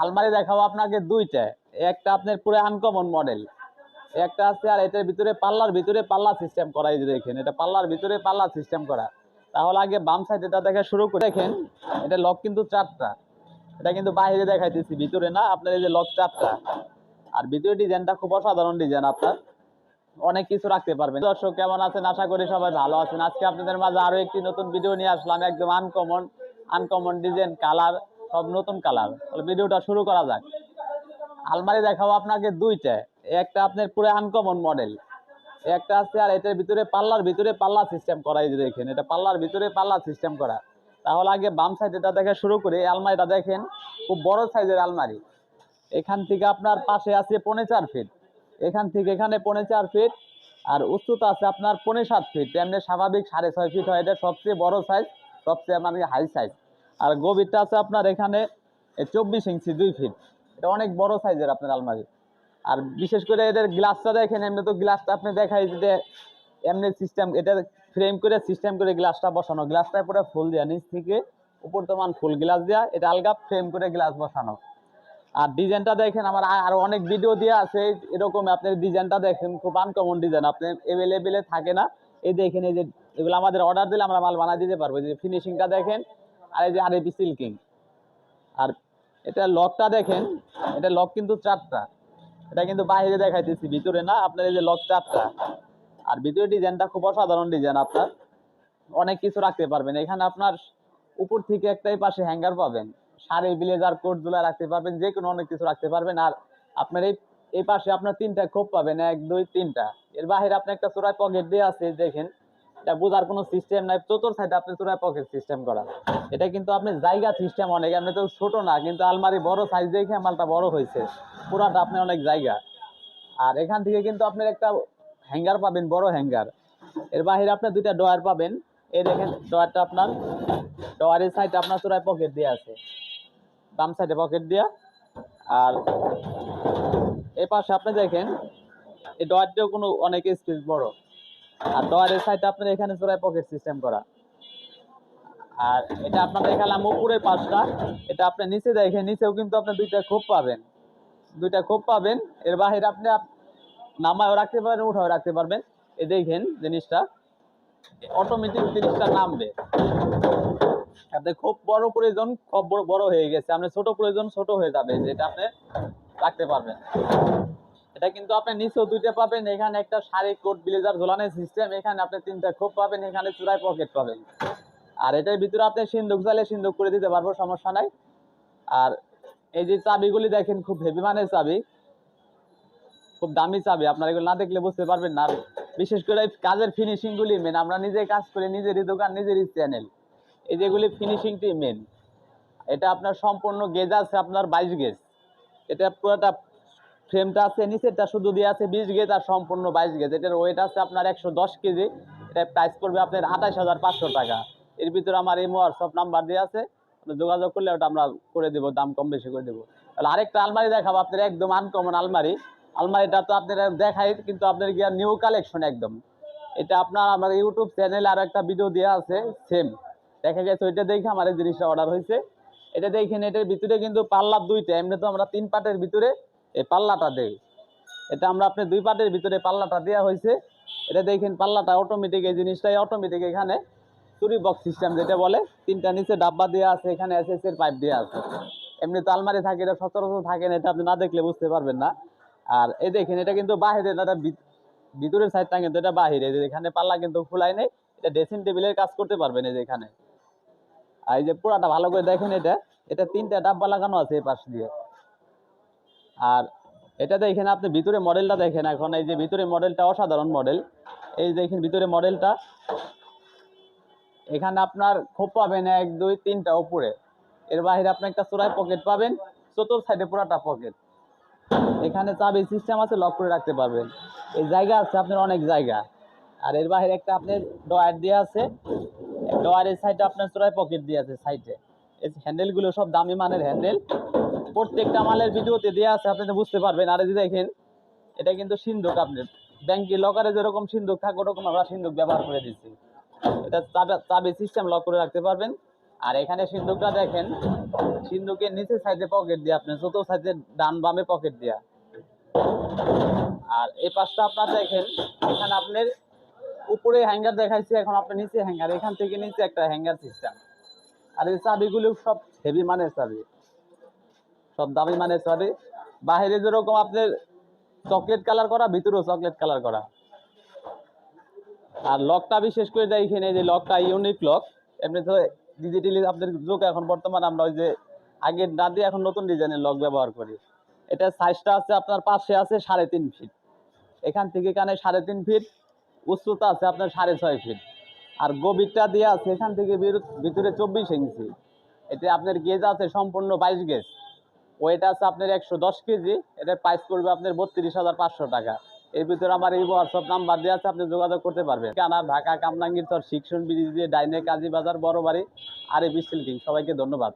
আলমারি দেখাবো আপনাকে দুইটা। একটা আপনার পুরো আনকমন মডেল একটা আছে আর এটার ভিতরে পাল্লার ভিতরে পাল্লা সিস্টেম করা, এই দেখেন, এটা পাল্লার ভিতরে পাল্লা সিস্টেম করা। তাহলে আগে বাম সাইড এটা দেখা শুরু করে। দেখেন, এটা লক কিন্তু চারটা। এটা কিন্তু বাইরে দেখাইতেছি, ভিতরে না, আপনার এই যে লক চারটা। আর ভিতরে ডিজাইনটা খুব অসাধারণ ডিজাইন আপনার। অনেক কিছু রাখতে পারবেন। দর্শক কেমন আছেন? আশা করি সবাই ভালো আছেন। আজকে আপনাদের মাঝে আরও একটি নতুন ভিডিও নিয়ে আসলাম, একদম আনকমন আনকমন ডিজাইন কালার সব নতুন কালার। তাহলে ভিডিওটা শুরু করা যাক। আলমারি দেখাবো আপনাকে দুইটা। একটা আপনার পুরো আনকমন মডেল একটা আছে আর এটার ভিতরে পাল্লার ভিতরে পাল্লা সিস্টেম করা, এই দেখেন, এটা পাল্লার ভিতরে পাল্লা সিস্টেম করা। তাহলে আগে বাম সাইড এটা দেখে শুরু করে। আলমারিটা দেখেন, খুব বড় সাইজের আলমারি। এখান থেকে আপনার পাশে আছে পৌনে চার ফিট এখান থেকে এখানে পৌনে চার ফিট আর উচ্চতা আছে আপনার পৌনে সাত ফিট এমনি স্বাভাবিক সাড়ে ছয় ফিট হয়। এটা সবচেয়ে বড় সাইজ সবচেয়ে মানে হাই সাইজ আর গভীরটা আছে আপনার এখানে চব্বিশ ইঞ্চি দুই ফিট এটা অনেক বড় সাইজের আপনার আলমারি। আর বিশেষ করে এদের গ্লাসটা দেখেন, এমনি তো গ্লাসটা আপনি দেখাই যে এমনি সিস্টেম এটা ফ্রেম করে সিস্টেম করে গ্লাসটা বসানো। গ্লাসটা পুরো ফুল দেওয়া নিচ থেকে উপর তোমান ফুল গ্লাস দেওয়া এটা আলগা ফ্রেম করে গ্লাস বসানো। আর ডিজাইনটা দেখেন, আমার আরও অনেক ভিডিও দেওয়া আছে, এরকম আপনি ডিজাইনটা দেখেন, খুব আনকমন ডিজাইন আপনি এভেলেবেলে থাকে না। এই দেখেন, এই যে এগুলো আমাদের অর্ডার দিলে আমরা মাল বানাই দিতে পারব। যে ফিনিশিংটা দেখেন আর এই যে আরএবি সিল্কিং। আর এটা লকটা দেখেন, এটা লক কিন্তু চারটা। এটা কিন্তু বাইরে দেখাইতেছি, ভিতরে না, আপনার এই যে লক চারটা। আর ভিতরে ডিজাইনটা খুব অসাধারণ ডিজাইন আপনার। অনেক কিছু রাখতে পারবেন। এখানে আপনার উপর থেকে একটাই পাশে হ্যাঙ্গার পাবেন। শাড়ি ব্লেজার কোট জুলা রাখতে পারবেন যে কোনো অনেক কিছু রাখতে পারবেন। আর আপনার এই এই পাশে আপনার তিনটা খোপ পাবেন, এক, দুই, তিনটা। এর বাহিরে আপনি একটা চোরাই পকেট দিয়ে আছে, দেখেন। এটা বোঝার কোনো সিস্টেম নাই। চতুর সাইডে আপনি চোরাই পকেট সিস্টেম করা। এটা কিন্তু আপনি জায়গা সিস্টেম অনেক, আপনি তো ছোট না, কিন্তু আলমারি বড় সাইজ দেখে মালটা বড় হয়েছে। পুরাটা আপনার অনেক জায়গা। আর এখান থেকে কিন্তু আপনার একটা হ্যাঙ্গার পাবেন, বড় হ্যাঙ্গার এর বাহিরে আপনি দুইটা ডয়ার পাবেন। এই দেখেন ডয়ারটা আপনার ডয়ারের সাইডে আপনার চোরাই পকেট দিয়ে আছে। বাম সাইডে পকেট দেওয়া আর এই পাশে আপনি দেখেন, এই ডয়ারটিও কোনো অনেক স্পেস বড়। আর ডয়ারের সাইডে আপনার এখানে চোরাই পকেট সিস্টেম করা। আর এটা আপনার দেখালাম উপরের পাশটা। এটা আপনি নিচে দেখেন, নিচেও কিন্তু আপনি দুইটা খোপ পাবেন। দুইটা খোপ পাবেন। এর বাইরে আপনি আপ- নামায়ও রাখতে পারবেন উঠাও রাখতে পারবেন। এ দেখেন জিনিসটা। অটোমেটিক জিনিসটা নামবে। আপনি খুব বড় প্রয়োজন খুব বড় হয়ে গেছে। আপনি ছোট প্রয়োজন, ছোট হয়ে যাবে যেটা আপনি রাখতে পারবেন। এটা কিন্তু আপনি নিচেও দুইটা পাবেন, এখানে একটা শাড়ি কোট, ব্লেজার ঝোলানোর সিস্টেম এখানে আপনি তিনটা খোপ পাবেন, এখানে চূড়ায় পকেট পাবেন। আর এটার ভিতরে আপনি সিন্ধুক চাইলে সিন্ধুক করে দিতে পারব, সমস্যা নাই। আর এই যে চাবিগুলি দেখেন, খুব হেভি মানের চাবি, খুব দামি চাবি, আপনারা এগুলো না দেখলে বুঝতে পারবেন না। বিশেষ করে কাজের ফিনিশিং গুলি মেন আমরা নিজে কাজ করি, নিজেরই দোকান, নিজেরই চ্যানেল এই যেগুলি ফিনিশিংটি মেন এটা আপনার সম্পূর্ণ গেজ আছে, আপনার বাইশ গেজ এটা পুরোটা ফ্রেমটা আছে, নিচেরটা শুধু দিয়ে আছে বিশ গেজ আর সম্পূর্ণ বাইশ গেজ এটার ওয়েট আছে আপনার একশো দশ কেজি। এটা প্রাইস পড়বে আপনার আঠাশ হাজার পাঁচশো টাকা। এর ভিতরে আমার এই হোয়াটসঅ্যাপ নাম্বার দিয়ে আছে। যোগাযোগ করলে ওটা আমরা করে দেবো, দাম কম বেশি করে দেবো। তাহলে আরেকটা আলমারি দেখাবো, আপনার একদম আনকমন আলমারি। আলমারিটা তো আপনার দেখাই, কিন্তু আপনার গিয়ে নিউ কালেকশন একদম। এটা আপনার আমার ইউটিউব চ্যানেলে আর একটা ভিডিও দেওয়া আছে সেম দেখা গেছে, ওইটা দেখে আমার এই জিনিসটা অর্ডার হয়েছে। এটা দেখেন, এটার ভিতরে কিন্তু পাল্লা দুইটা। এমনি তো আমরা তিন পাটের ভিতরে এই পাল্লাটা দেই এটা আমরা আপনি দুই পাটের ভিতরে পাল্লাটা দেওয়া হয়েছে। এটা দেখেন পাল্লাটা অটোমেটিক এই জিনিসটাই অটোমেটিক এখানে চুরি বক্স সিস্টেম যেটা বলে, তিনটা নিচে ডাব্বা দেওয়া আছে, এখানে এসএস এর পাইপ দেওয়া আছে। এমনি তো আলমারি থাকে, এটা সচরাচর থাকে না, এটা আপনি না দেখলে বুঝতে পারবেন না। আর এই দেখেন, এটা কিন্তু বাহিরে এটা ভিত- ভিতরের সাইডটা কিন্তু এটা বাহিরে এখানে পাল্লা কিন্তু খোলাই নেই, এটা ড্রেসিং টেবিলের কাজ করতে পারবেন এই যে এখানে। আর এই যে পুরাটা ভালো করে দেখেন এটা এটা তিনটা ডাব্বা লাগানো আছে এই পাশ দিয়ে। আর এটা দেখেন আপনি ভিতরে মডেলটা দেখেন এখন, এই যে ভিতরে মডেলটা অসাধারণ মডেল এই দেখেন ভিতরে মডেলটা এখানে আপনার খোপ পাবেন এক, দুই, তিনটা উপরে। এর বাইরে আপনি একটা চোরাই পকেট পাবেন, চতুর সাইডে পুরাটা পকেট এখানে চাবি সিস্টেম আছে লক করে রাখতে পারবেন। এই জায়গা আছে আপনার অনেক জায়গা। আর এর বাইরে একটা আপনার ডয়ার দিয়ে আছে। ডয়ারের সাইডে আপনার চোরাই পকেট দিয়ে আছে সাইডে এই হ্যান্ডেলগুলো সব দামি মানের হ্যান্ডেল প্রত্যেকটা মালের ভিডিওতে দেওয়া আছে আপনি বুঝতে পারবেন। আর এই দেখেন, এটা কিন্তু সিন্ধুক আপনি। ব্যাংকে লকারে যেরকম সিন্ধুক থাকে, ওরকম আমরা সিন্ধুক ব্যবহার করে দিচ্ছি। এটা চাবি সিস্টেম লক করে রাখতে পারবেন। আর এখানে সিন্ধুকটা দেখেন, সিন্ধুকের নিচে সাইডে পকেট দিয়ে আপনি চতুর্থ সাইডে ডান বামে পকেট দেয়া। আর এই পাশটা আপনার দেখেন, এখানে আপনার উপরে হ্যাঙ্গার দেখাইছে, এখন আপনার নিচে হ্যাঙ্গার এখান থেকে নিচে একটা হ্যাঙ্গার সিস্টেম আর এই চাবিগুলো সব হেভি মানের চাবি। সব দামি মানে সরি বাহিরে যেরকম আপনার চকলেট কালার করা, ভিতরেও চকলেট কালার করা। আর লকটা বিশেষ করে দেয় এখানে যে লকটা ইউনিক লক এমনি তো ডিজিটালি আপনার যুগ এখন বর্তমানে আমরা ওই যে আগের না দিয়ে এখন নতুন ডিজাইনের লক ব্যবহার করি। এটা সাইজটা আছে আপনার পাশে আছে, সাড়ে তিন ফিট এখান থেকে এখানে সাড়ে তিন ফিট উচ্চতা আছে আপনার সাড়ে ছয় ফিট আর গভীরটা দিয়ে আছে এখান থেকে ভিতরে চব্বিশ ইঞ্চি। এতে আপনার গেজ আছে সম্পূর্ণ বাইশ গেজ ওয়েট আছে আপনার একশো দশ কেজি এটা প্রাইস করবে আপনার বত্রিশ হাজার পাঁচশো টাকা। এর ভিতরে আমার এই হোয়াটসঅ্যাপ নাম্বার দিয়ে আছে, আপনি যোগাযোগ করতে পারবেন। কেনা, ঢাকা কামরাঙ্গীর চর শিক্ষণ ব্রিজ দিয়ে ডাইনে কাজী বাজার বড় বাড়ি আর এ কিং সবাইকে ধন্যবাদ।